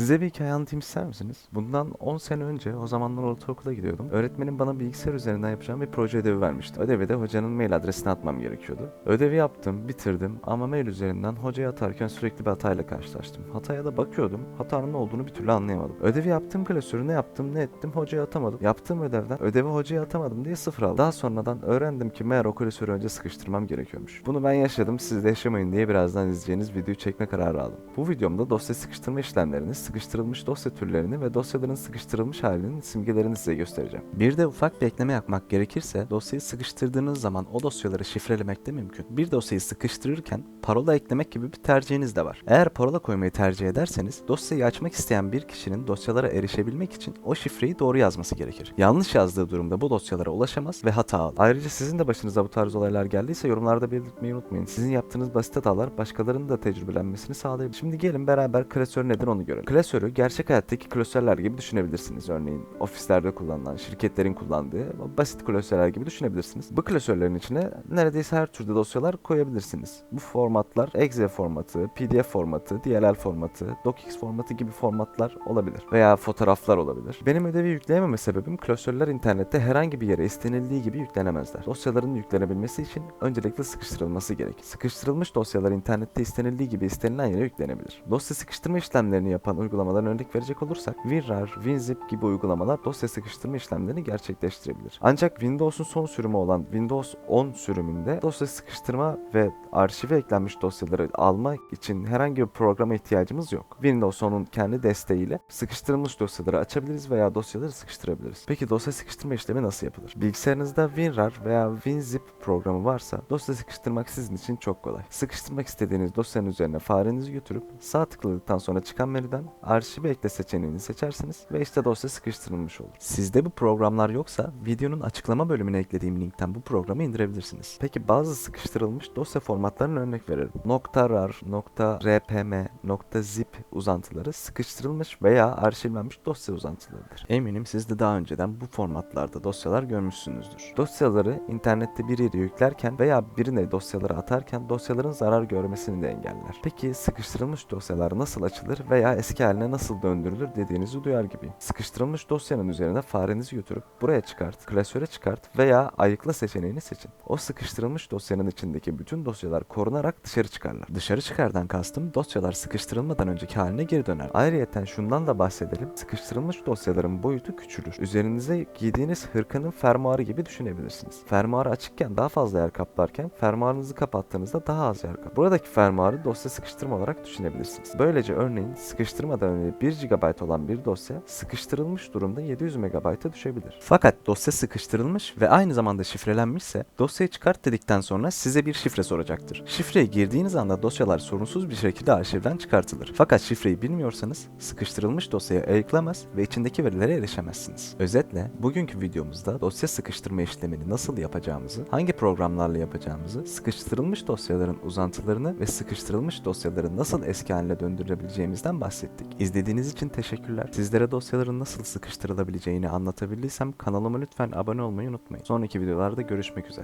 Size bir hikaye anlatayım ister misiniz? Bundan 10 sene önce o zamanlar ortaokula gidiyordum. Öğretmenim bana bilgisayar üzerinden yapacağım bir proje ödevi vermişti. Ödevi de hocanın mail adresine atmam gerekiyordu. Ödevi yaptım, bitirdim ama mail üzerinden hocaya atarken sürekli bir hatayla karşılaştım. Hataya da bakıyordum, hatanın ne olduğunu bir türlü anlayamadım. Ödevi yaptığım klasörü ne yaptım, ne ettim hocaya atamadım. Yaptığım ödevden ödevi hocaya atamadım diye sıfır aldım. Daha sonradan öğrendim ki meğer o klasörü önce sıkıştırmam gerekiyormuş. Bunu ben yaşadım, siz de yaşamayın diye birazdan izleyeceğiniz videoyu çekme kararı aldım. Bu videomda dosya sıkıştırma işlemlerini, sıkıştırılmış dosya türlerini ve dosyaların sıkıştırılmış halinin simgelerini size göstereceğim. Bir de ufak bir ekleme yapmak gerekirse dosyayı sıkıştırdığınız zaman o dosyaları şifrelemek de mümkün. Bir dosyayı sıkıştırırken parola eklemek gibi bir tercihiniz de var. Eğer parola koymayı tercih ederseniz dosyayı açmak isteyen bir kişinin dosyalara erişebilmek için o şifreyi doğru yazması gerekir. Yanlış yazdığı durumda bu dosyalara ulaşamaz ve hata alır. Ayrıca sizin de başınıza bu tarz olaylar geldiyse yorumlarda belirtmeyi unutmayın. Sizin yaptığınız basit hatalar başkalarının da tecrübelenmesini sağlayabilir. Şimdi gelin beraber klasör nedir onu görelim. Klasörü gerçek hayattaki klasörler gibi düşünebilirsiniz. Örneğin ofislerde kullanılan, şirketlerin kullandığı basit klasörler gibi düşünebilirsiniz. Bu klasörlerin içine neredeyse her türde dosyalar koyabilirsiniz. Bu formatlar Excel formatı, PDF formatı, DLL formatı, DocX formatı gibi formatlar olabilir. Veya fotoğraflar olabilir. Benim ödevi yükleyememe sebebim klasörler internette herhangi bir yere istenildiği gibi yüklenemezler. Dosyaların yüklenebilmesi için öncelikle sıkıştırılması gerekir. Sıkıştırılmış dosyalar internette istenildiği gibi istenilen yere yüklenebilir. Dosya sıkıştırma işlemlerini yapan uygulamaların örnek verecek olursak WinRAR, WinZip gibi uygulamalar dosya sıkıştırma işlemlerini gerçekleştirebilir. Ancak Windows'un son sürümü olan Windows 10 sürümünde dosya sıkıştırma ve arşive eklenmiş dosyaları almak için herhangi bir programa ihtiyacımız yok. Windows 10'un kendi desteğiyle sıkıştırılmış dosyaları açabiliriz veya dosyaları sıkıştırabiliriz. Peki dosya sıkıştırma işlemi nasıl yapılır? Bilgisayarınızda WinRAR veya WinZip programı varsa dosya sıkıştırmak sizin için çok kolay. Sıkıştırmak istediğiniz dosyanın üzerine farenizi götürüp sağ tıkladıktan sonra çıkan menüden arşive ekle seçeneğini seçersiniz ve işte dosya sıkıştırılmış olur. Sizde bu programlar yoksa videonun açıklama bölümüne eklediğim linkten bu programı indirebilirsiniz. Peki bazı sıkıştırılmış dosya formatlarına örnek verelim. .rar, .rpm, .zip uzantıları sıkıştırılmış veya arşivlenmiş dosya uzantılarıdır. Eminim siz de daha önceden bu formatlarda dosyalar görmüşsünüzdür. Dosyaları internette bir yere yüklerken veya birine dosyaları atarken dosyaların zarar görmesini de engeller. Peki sıkıştırılmış dosyalar nasıl açılır veya eski haline nasıl döndürülür dediğinizi duyar gibiyim. Sıkıştırılmış dosyanın üzerine farenizi götürüp buraya çıkart, klasöre çıkart veya ayıkla seçeneğini seçin. O sıkıştırılmış dosyanın içindeki bütün dosyalar korunarak dışarı çıkarlar. Dışarı çıkardan kastım dosyalar sıkıştırılmadan önceki haline geri döner. Ayrıyeten şundan da bahsedelim. Sıkıştırılmış dosyaların boyutu küçülür. Üzerinize giydiğiniz hırkanın fermuarı gibi düşünebilirsiniz. Fermuarı açıkken daha fazla yer kaplarken fermuarınızı kapattığınızda daha az yer kaplar. Buradaki fermuarı dosya sıkıştırma olarak düşünebilirsiniz. Böylece örneğin sıkıştırmadan önce 1 GB olan bir dosya sıkıştırılmış durumda 700 MB'a düşebilir. Fakat dosya sıkıştırılmış ve aynı zamanda şifrelenmişse dosyayı çıkart dedikten sonra size bir şifre soracaktır. Şifreyi girdiğiniz anda dosyalar sorunsuz bir şekilde arşivden çıkartılır. Fakat şifreyi bilmiyorsanız sıkıştırılmış dosyayı ayıklamaz ve içindeki verilere erişemezsiniz. Özetle bugünkü videomuzda dosya sıkıştırma işlemini nasıl yapacağımızı, hangi programlarla yapacağımızı, sıkıştırılmış dosyaların uzantılarını ve sıkıştırılmış dosyaları nasıl eski haline döndürebileceğimizden bahsettik. İzlediğiniz için teşekkürler. Sizlere dosyaların nasıl sıkıştırılabileceğini anlatabildiysem kanalıma lütfen abone olmayı unutmayın. Sonraki videolarda görüşmek üzere.